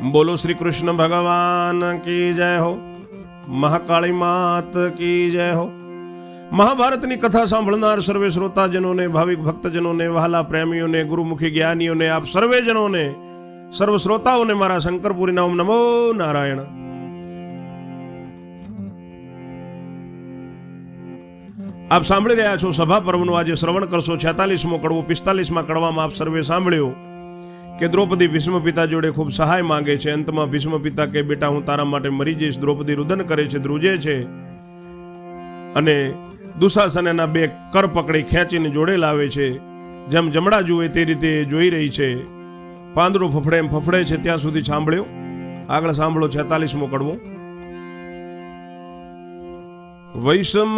બોલો શ્રી કૃષ્ણ ભગવાન કી જય હો? મહાકાળી માત કી જય હો? મહાભારતની કથા સાંભળનાર સર્વે શ્રોતાજનોને, ભાવિક ભક્તજનોને, વહાલા પ્રેમીઓને, ગુરુમુખી જ્ઞાનીઓને, આપ સર્વેજનોને સર્વ શ્રોતાઓને મારા શંકરપુરી નામ નમો નારાયણ. આપ સાંભળી રહ્યા છો સભા પર્વનું આજે શ્રવણ કરશો. છેતાલીસમો કડવો પિસ્તાલીસમાં કડવામાં આપ સર્વે સાંભળ્યું. કે દ્રૌપદી ભીષ્મ પિતા જોડે ખૂબ સહાય માંગે છે. અંતમાં ભીષ્મ પિતા કે બેટા, હું તારા માટે મરી જઈશ. દ્રૌપદી રુદન કરે છે, ધ્રુજે છે અને દુશાસન એના બે કર પકડી ખેંચીને જોડે લાવે છે. જેમ જમડા જુએ તે રીતે જોઈ રહી છે. પાંદરું ફફડે એમ ફફડે છે. ત્યાં સુધી સાંભળ્યો? આગળ સાંભળો, છેતાલીસમો કડવો. વૈષમ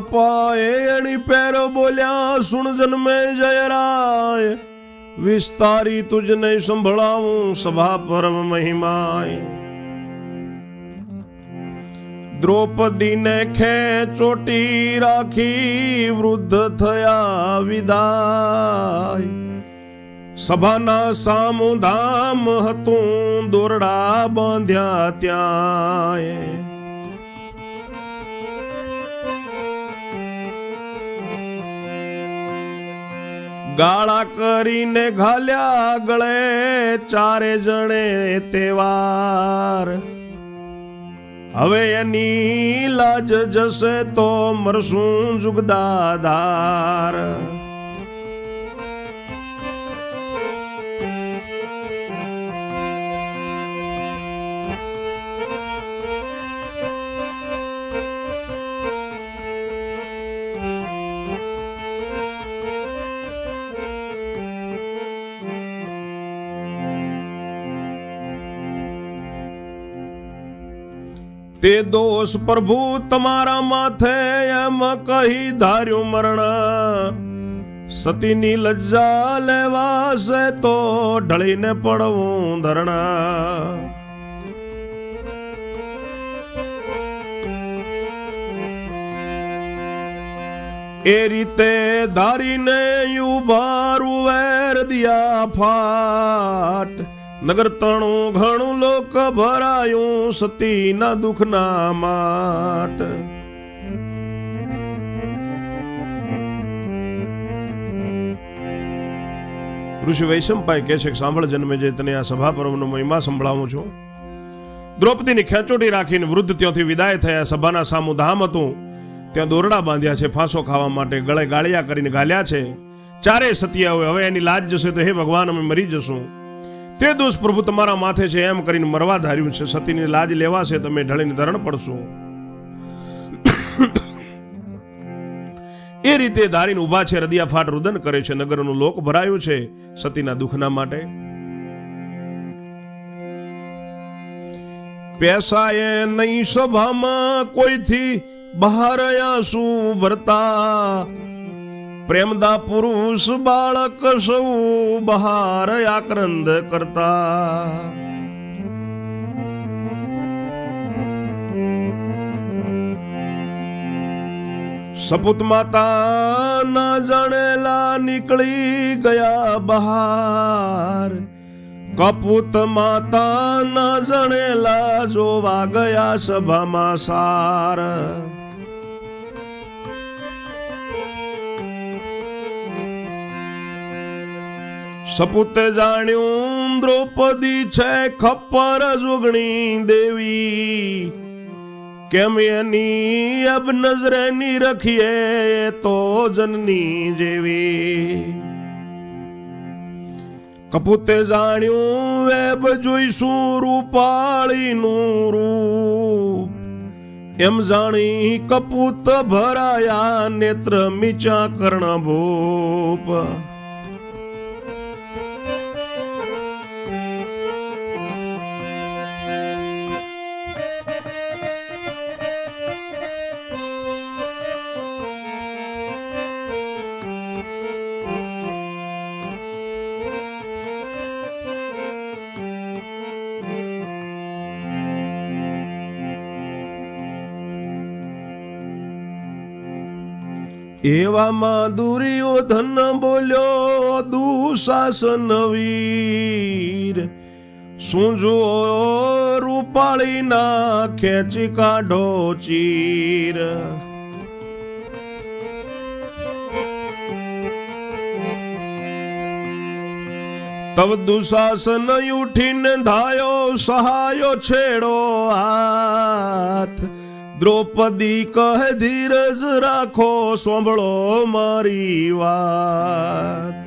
પાએ અણી પેરો બોલ્યા, સુણ જન્મે જયરાય વિસ્તારી તુજને સંભળાવું સભા પર્વ મહિમાય. દ્રૌપદીને ખેંચોટી રાખી, વૃદ્ધ થયા વિદાય. સભાના સામુધામ હતું, દોરડા બાંધ્યા ત્યાં ગાળા કરીને ઘાલ્યા ગળે ચારે જણે તેવાર હવે એની લાજ જશે તો મરશું જુગદાધાર તે દોષ પ્રભુ તમારા માથે એમ કહી ધાર્યું મરણ. સતીની લજ્જા લેવાશે તો ઢળીને પડવું ધરણા. એ રીતે ધારીને ઉભારું વેર દિયા ફાટ. નગર તણું ઘણું લોક ભરાયું સતીના દુઃખના માટ. ઋષિ વૈશંપાઈ કહે છે કે સાંભળ જન્મે જે તને આ સભા પર્વનો મહિમા સંભળાવું છું. દ્રૌપદીની ખેંચોટી રાખીને વૃદ્ધ ત્યાંથી વિદાય થયા, સભાના સામું ધામ હતું. ત્યાં દોરડા બાંધ્યા છે, ફાંસો ખાવા માટે ગળે ગાળિયા કરીને ગાલ્યા છે. ચારે સતિયાઓએ, હવે એની લાજ જશે તો હે ભગવાન, અમે મરી જશું. તે દોષ પ્રભુ તમારા માથે છે એમ કરીને મરવા ધાર્યું છે. સતીની લાજ લેવાશે, તમે ઢળીને ધરણ પડશો. એ રીતે ધારીને ઊભા છે, રદિયા ફાટ રુદન કરે છે, નગરનું લોક ભરાયું છે સતીના દુઃખના માટે. પેસાએ નહીં સભામાં કોઈથી બહાર શું ભરતા પ્રેમદા પુરુષ બાળક સૌ બહાર આક્રંદ કરતા. સપુત માતા ના જણેલા નીકળી ગયા બહાર. કપૂત માતા ના જણેલા જોવા ગયા સભામાં સાર. સપૂતે જાણ્યું દ્રૌપદી છે ખપ્પર જોગણી દેવી. કેમ એની અબ નજરે ની રખીએ તો જનની જેવી. કપૂતે જાણ્યું વેબ જોઈશું રૂપાળીનું રૂપ. એમ જાણી કપૂત ભરાયા નેત્ર મીચા કર્ણ ભૂપ. એવામાં દુર્યોધન બોલ્યો દુશાસન વીર. શું જો રૂપાળી ના ખેંચી કાઢો ચીર. તવ દુશાસન ઉઠીને ધાયો, સહાયો છેડો હાથ. દ્રૌપદી કહે ધીરજ રાખો સાંભળો મારી વાત.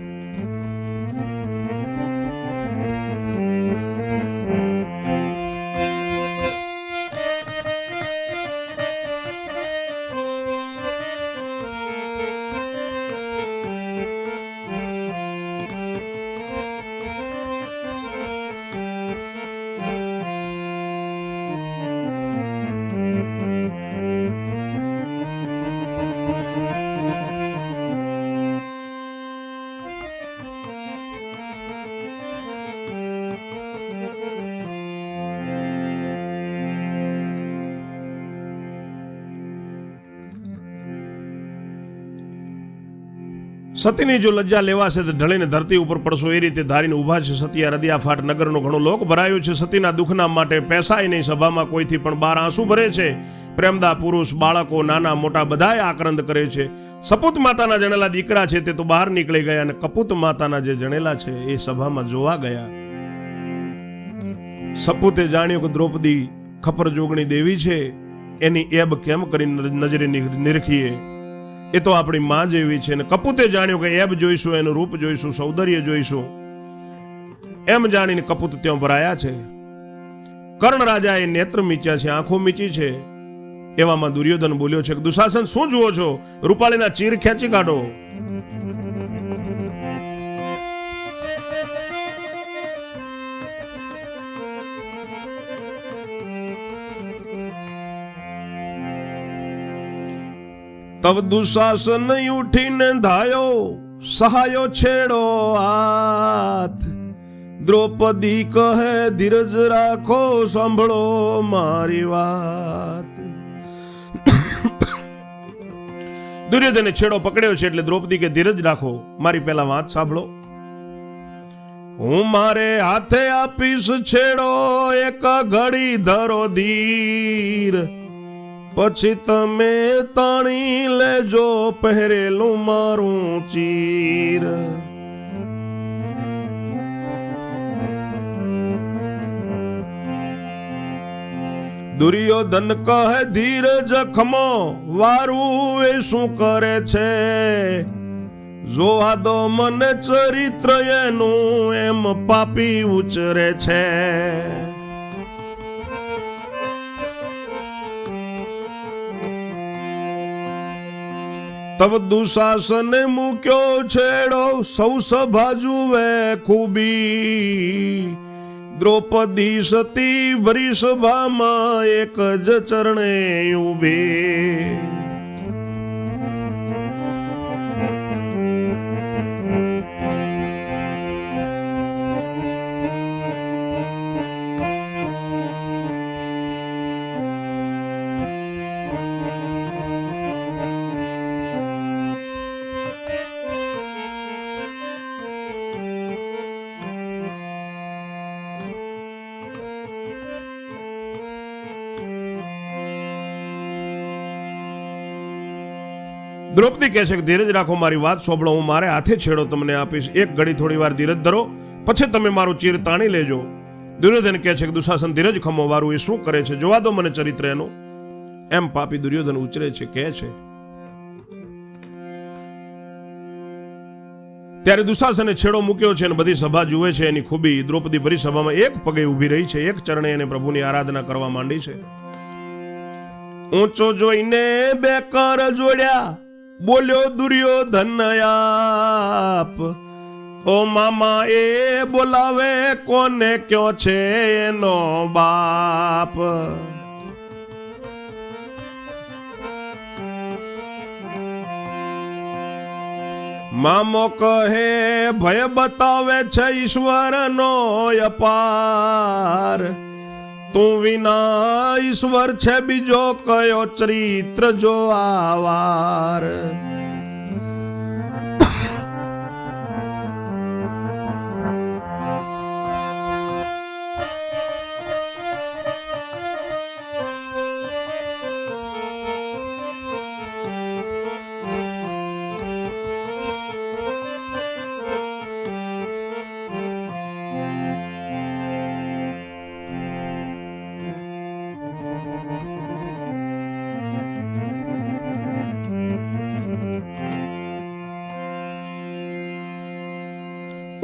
સતીની જો લજ્જા લેવાશે તો ઢળીને ધરતી ઉપર પડશો. એ રીતે ધારીને ઊભા છે સતિયા રદિયા ફાટ નગરનો ઘણો લોક ભરાયો છે. સતીના દુઃખના માટે પેસાય નહીં. સભામાં કોઈથી પણ બાર આંસુ ભરે છે. પ્રેમદા પુરુષ, બાળકો, નાના, મોટા બધાએ આક્રંદ કરે છે. સપૂત માતાના જણેલા દીકરા છે તે તો બહાર નીકળી ગયા અને કપૂત માતાના જે જણેલા છે એ સભામાં જોવા ગયા. સપૂતે જાણ્યું કે દ્રૌપદી ખપર જોગણી દેવી છે. એની એબ કેમ કરી નજરે નિરખીએ? એ તો આપણી માં જેવી છે ને કપૂતે જાણ્યું કે એબ જોઈશું, એનું રૂપ જોઈશું, સૌંદર્ય જોઈશું. એમ જાણીને કપૂત ત્યાં ભરાયા છે. કર્ણ રાજા એ નેત્ર મીચ્યા છે, આંખો મીચી છે. એવામાં દુર્યોધન બોલ્યો છે કે, દુશાસન, શું જુઓ છો? રૂપાળીના ચીર ખેંચી કાઢો. તવ દુશાસન ઉઠીને ધાયો, સહાયો છેડો હાથ. દ્રૌપદી કહે, ધીરજ રાખો, સાંભળો મારી વાત. દુર્યોધને છેડો પકડ્યો છે એટલે દ્રૌપદી કે, ધીરજ રાખો, મારી પહેલા વાત સાંભળો. હું મારે હાથે આપીશ, છેડો, એક ઘડી ધરો ધીર. પછી તમે તાણી લેજો પહેરેલું મારું ચીર. દુર્યોધન કહે, ધીરજ ખમો, વારું એ શું કરે છે? જોવા દો મને ચરિત્ર એનું, એમ પાપી ઉચરે છે. તવ દુશાસને મૂક્યો છેડો, સૌ સભા જુએ ખૂબી. દ્રૌપદી સતી ભરી સભામાં એક જ ચરણે ઊભી. દ્રૌપદી કહે છે કે, ધીરજ રાખો મારી વાત સોંભળો, હું મારે હાથે છેડો તમને આપીશ. એક ઘડી થોડી વાર ધીરજ ધરો, પછી તમે મારું ચીર તાણી લેજો. દુર્યોધન કહે છે કે, દુશાસન ધીરજ ખમો, વારું એ શું કરે છે? જોવા દો મને ચરિત્ર એનું એમ પાપી દુર્યોધન ઉચરે છે, કહે છે, ત્યારે દુશાસને છેડો મૂક્યો છે અને બધી સભા જુએ છે, એની ખૂબી. દ્રૌપદી ભરી સભામાં એક પગે ઊભી રહી છે, એક ચરણે એને પ્રભુની આરાધના કરવા માંડી છે. ઊંચો જોઈને બે કર જોડ્યા બોલ્યો દુર્યોધન આપ ઓ મામા, એ બોલાવે કોને કયો છે એનો બાપ? મામો કહે, ભય બતાવે છે ઈશ્વરનો અપાર. તું વિના ઈશ્વર છે બીજો કયો ચરિત્ર જો આવાર?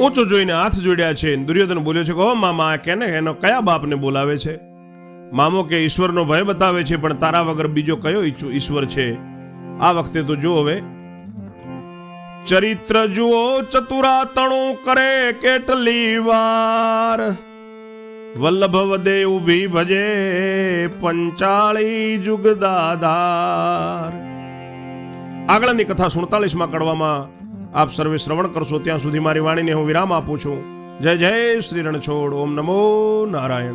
ઊંચો જોઈને હાથ જોડ્યા છે. દુર્યોધન બોલ્યો છે કે, હો મામા કેને? એનો કયા બાપને બોલાવે છે? મામો કે, ઈશ્વરનો ભય બતાવે છે, પણ તારા વગર બીજો કયો ઈશ્વર છે? આ વખતે તો જો હવે. ચરિત્ર જુઓ, ચતુરાતણું કરે કેટલી વાર. વલ્લભ વદે ઊભી ભજે પંચાળી જુગદાધાર. આગળની કથા સુડતાલીસમાં કડવામાં આપ સર્વે શ્રવણ કરશો ત્યાં સુધી મારી વાણીને હું વિરામ આપું છું. જય જય શ્રી રણછોડ, ઓમ નમો નારાયણ.